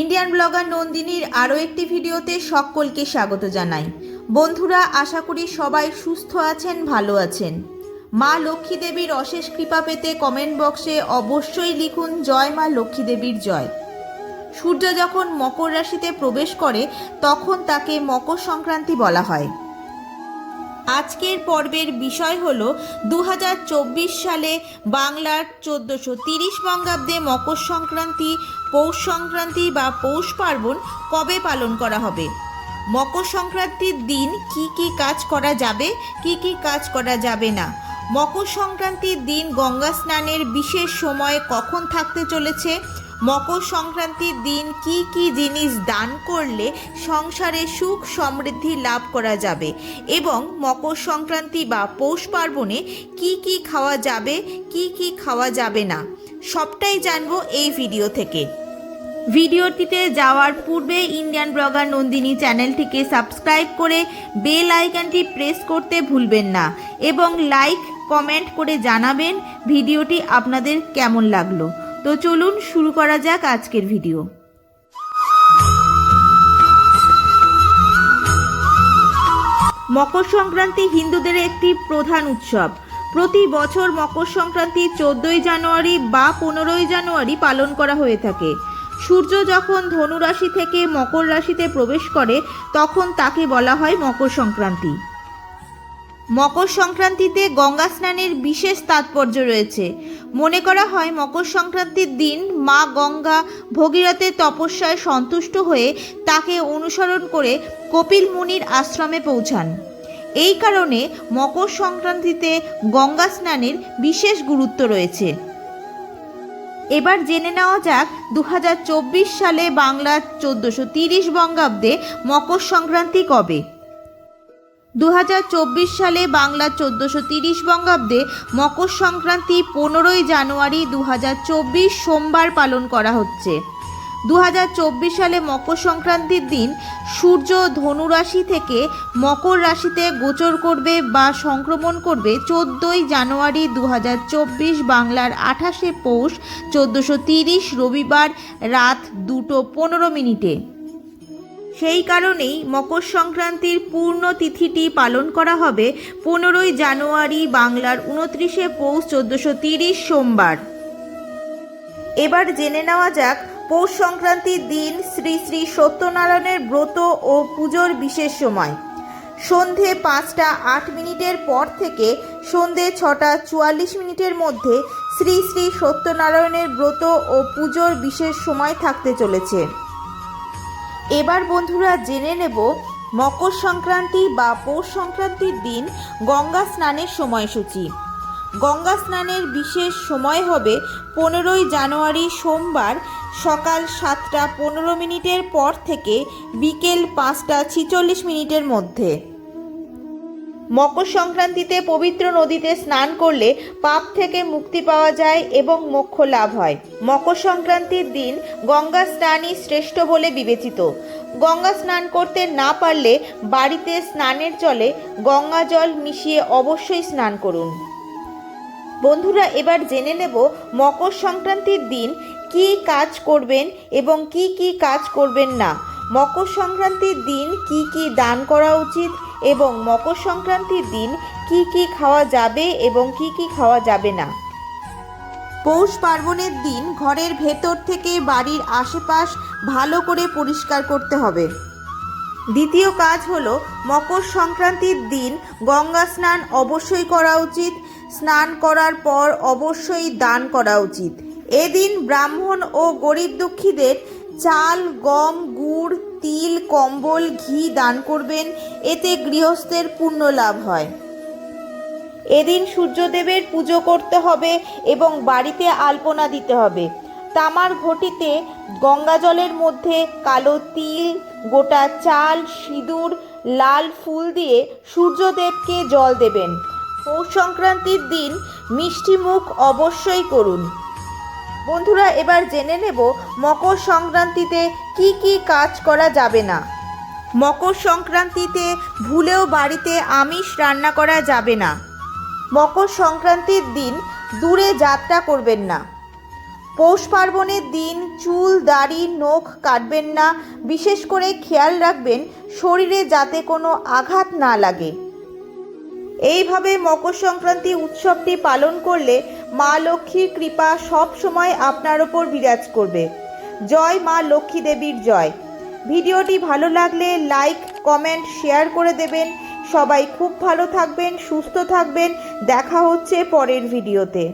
Indian blogger নন্দিনীর আরও একটি ভিডিওতে সকলকে স্বাগত জানাই। বন্ধুরা, আশা করি সবাই সুস্থ আছেন, ভালো আছেন। মা লক্ষ্মী দেবীর অশেষ কৃপা পেতে কমেন্ট বক্সে অবশ্যই লিখুন, জয় মা লক্ষ্মী দেবীর জয়। সূর্য যখন মকর রাশিতে প্রবেশ করে, তখন তাকে মকর সংক্রান্তি বলা হয়। আজকের পর্বের বিষয় হল দু হাজার চব্বিশ সালে বাংলার চোদ্দোশো তিরিশ বঙ্গাব্দে মকর সংক্রান্তি, পৌষ সংক্রান্তি বা পৌষ পার্বণ কবে পালন করা হবে? মকর সংক্রান্তির দিন কি কি কাজ করা যাবে, কি কি কাজ করা যাবে না? মকর সংক্রান্তির দিন গঙ্গা স্নানের বিশেষ সময় কখন থাকতে চলেছে? মকর সংক্রান্তির দিন কি কি জিনিস দান করলে সংসারে সুখ সমৃদ্ধি লাভ করা যাবে? এবং মকর সংক্রান্তি বা পৌষ পার্বণে কি কি খাওয়া যাবে, কি কি খাওয়া যাবে না? সবটাই জানব এই ভিডিও থেকে। ভিডিওটিতে যাওয়ার পূর্বে ইন্ডিয়ান ব্লগার নন্দিনী চ্যানেলটিকে সাবস্ক্রাইব করে বেল আইকনটি প্রেস করতে ভুলবেন না এবং লাইক, কমেন্ট করে জানাবেন ভিডিওটি আপনাদের কেমন লাগল। তো চলুন শুরু করা যাক আজকের ভিডিও। মকর সংক্রান্তি হিন্দুদের একটি প্রধান উৎসব। প্রতি বছর মকর সংক্রান্তি চোদ্দই জানুয়ারি বা পনেরোই জানুয়ারি পালন করা হয়ে থাকে। সূর্য যখন ধনুরাশি থেকে মকর রাশিতে প্রবেশ করে, তখন তাকে বলা হয় মকর সংক্রান্তি। মকর সংক্রান্তিতে গঙ্গা স্নানের বিশেষ তাৎপর্য রয়েছে। মনে করা হয় মকর সংক্রান্তির দিন মা গঙ্গা ভগীরথের তপস্যায় সন্তুষ্ট হয়ে তাকে অনুসরণ করে কপিল মুনির আশ্রমে পৌঁছান। এই কারণে মকর সংক্রান্তিতে গঙ্গা স্নানের বিশেষ গুরুত্ব রয়েছে। এবার জেনে নেওয়া যাক দু হাজার চব্বিশ সালে বাংলার চোদ্দোশো তিরিশ বঙ্গাব্দে মকর সংক্রান্তি কবে? দু হাজার চব্বিশ সালে বাংলা চোদ্দোশো তিরিশ বঙ্গাব্দে মকর সংক্রান্তি পনেরোই জানুয়ারি দু হাজার চব্বিশ সোমবার পালন করা হচ্ছে। দু হাজার চব্বিশ সালে মকর সংক্রান্তির দিন সূর্য ধনুরাশি থেকে মকর রাশিতে গোচর করবে বা সংক্রমণ করবে চোদ্দোই জানুয়ারি দু হাজার চব্বিশ বাংলার আঠাশে পৌষ চোদ্দোশো রবিবার রাত দুটো পনেরো মিনিটে। সেই কারণেই মকর সংক্রান্তির পূর্ণ তিথিটি পালন করা হবে পনেরোই জানুয়ারি বাংলার উনত্রিশে পৌষ চোদ্দোশো তিরিশ সোমবার। এবার জেনে নেওয়া যাক, পৌষ সংক্রান্তির দিন শ্রী শ্রী সত্যনারায়ণের ব্রত ও পুজোর বিশেষ সময়। সন্ধে পাঁচটা আট মিনিটের পর থেকে সন্ধে ছটা চুয়াল্লিশ মিনিটের মধ্যে শ্রী শ্রী সত্যনারায়ণের ব্রত ও পুজোর বিশেষ সময় থাকতে চলেছে। এবার বন্ধুরা জেনে নেব মকর সংক্রান্তি বা পৌষ সংক্রান্তির দিন গঙ্গা স্নানের সময়সূচি। গঙ্গা স্নানের বিশেষ সময় হবে পনেরোই জানুয়ারি সোমবার সকাল সাতটা পনেরো মিনিটের পর থেকে বিকেল পাঁচটা ছিচল্লিশ মিনিটের মধ্যে। মকর সংক্রান্তিতে পবিত্র নদীতে স্নান করলে পাপ থেকে মুক্তি পাওয়া যায় এবং মোক্ষ লাভ হয়। মকর সংক্রান্তির দিন গঙ্গা স্নানই শ্রেষ্ঠ বলে বিবেচিত। গঙ্গা স্নান করতে না পারলে বাড়িতে স্নানের জলে গঙ্গা জল মিশিয়ে অবশ্যই স্নান করুন। বন্ধুরা, এবার জেনে নেব মকর সংক্রান্তির দিন কি কাজ করবেন এবং কি কি কাজ করবেন না। মকর সংক্রান্তির দিন কি কি দান করা উচিত এবং মকর সংক্রান্তির দিন কি কি খাওয়া যাবে এবং কি কি খাওয়া যাবে না। পৌষ পার্বণের দিন ঘরের ভেতর থেকে বাড়ির আশেপাশ ভালো করে পরিষ্কার করতে হবে। দ্বিতীয় কাজ হলো মকর সংক্রান্তির দিন গঙ্গা স্নান অবশ্যই করা উচিত, স্নান করার পর অবশ্যই দান করা উচিত। এদিন ব্রাহ্মণ ও গরিব দুঃখীদের চাল, গম, গুড় তিল, কম্বল, ঘি দান করবেন, এতে গৃহস্থের পুণ্য লাভ হয়। এদিন সূর্যদেবের পুজো করতে হবে এবং বাড়িতে আলপনা দিতে হবে। তামার ঘটিতে গঙ্গা জলের মধ্যে কালো তিল, গোটা চাল, সিঁদুর, লাল ফুল দিয়ে সূর্যদেবকে জল দেবেন। পৌষ সংক্রান্তির দিন মিষ্টি মুখ অবশ্যই করুন। বন্ধুরা, এবার জেনে নেব মকর সংক্রান্তিতে কি কি কাজ করা যাবে না। মকর সংক্রান্তিতে ভুলেও বাড়িতে আমিষ রান্না করা যাবে না। মকর সংক্রান্তির দিন দূরে যাত্রা করবেন না। পৌষ পার্বণের দিন চুল, দাড়ি, নখ কাটবেন না। বিশেষ করে খেয়াল রাখবেন, শরীরে যাতে কোনো আঘাত না লাগে। এইভাবে মকর সংক্রান্তি উৎসবটি পালন করলে মা লক্ষ্মীর কৃপা সব সময় আপনার ওপর বিরাজ করবে। জয় মা লক্ষ্মী দেবীর জয়। ভিডিওটি ভালো লাগলে লাইক, কমেন্ট, শেয়ার করে দেবেন। সবাই খুব ভালো থাকবেন, সুস্থ থাকবেন। দেখা হচ্ছে পরের ভিডিওতে।